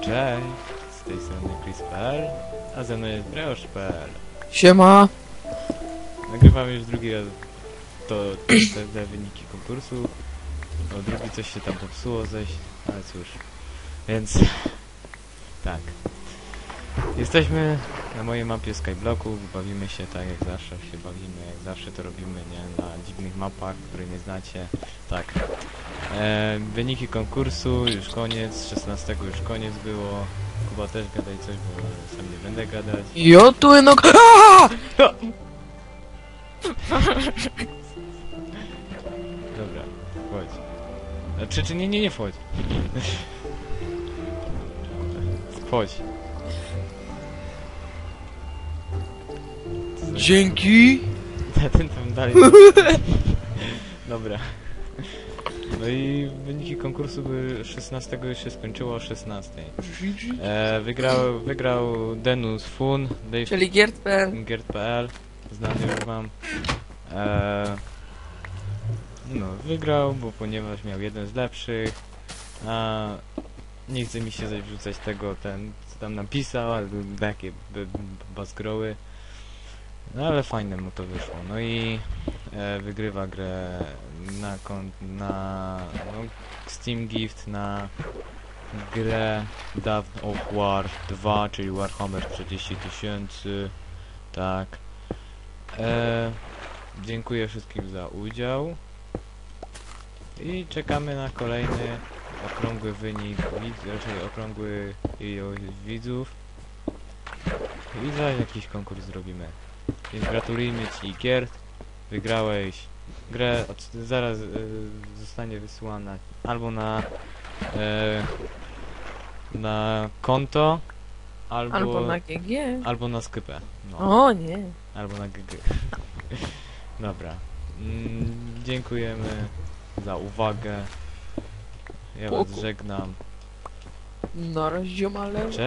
Cześć, z tej strony Chris.pl, a ze mną jest Breusz.pl. Siema. Nagrywam już drugi raz to te, te, wyniki konkursu. O drugi coś się tam popsuło zaś, ale cóż. Więc tak. Jesteśmy na mojej mapie Skyblocków, bawimy się tak jak zawsze się bawimy, jak zawsze to robimy, nie? Na dziwnych mapach, które nie znacie. Tak. E, wyniki konkursu, już koniec, 16 już koniec było. Kuba też gadaj coś, bo sam nie będę gadać. Jo tu no... Dobra, wchodź. Znaczy, czy nie, nie, nie wchodź. Wchodź. Dzięki. Ten tam dalej. Dobra. No i wyniki konkursu były 16 już się skończyło o 16. E, wygrał, wygrał Denus Fun, Dave Czyli Giert.pl. Giert.pl, znany już wam. E, no, wygrał, bo ponieważ miał jeden z lepszych. A nie chce mi się zaś wrzucać tego, ten, co tam napisał, ale takie bazgroły. No ale fajne mu to wyszło. No i e, wygrywa grę na, na no, Steam Gift na grę Dawn of War 2, czyli Warhammer 40 tysięcy. Tak. E, dziękuję wszystkim za udział. I czekamy na kolejny okrągły wynik, widz, raczej okrągły ilość widzów. I za jakiś konkurs zrobimy. Więc gratulujemy Ci Giert. Wygrałeś grę, od, zaraz e, zostanie wysłana albo na e, na konto, albo, Albo na GG. albo na skypę. No. O nie. Albo na GG. Dobra. Mm, dziękujemy za uwagę. Ja was Spoko. żegnam. Na razie ziomale. Cześć.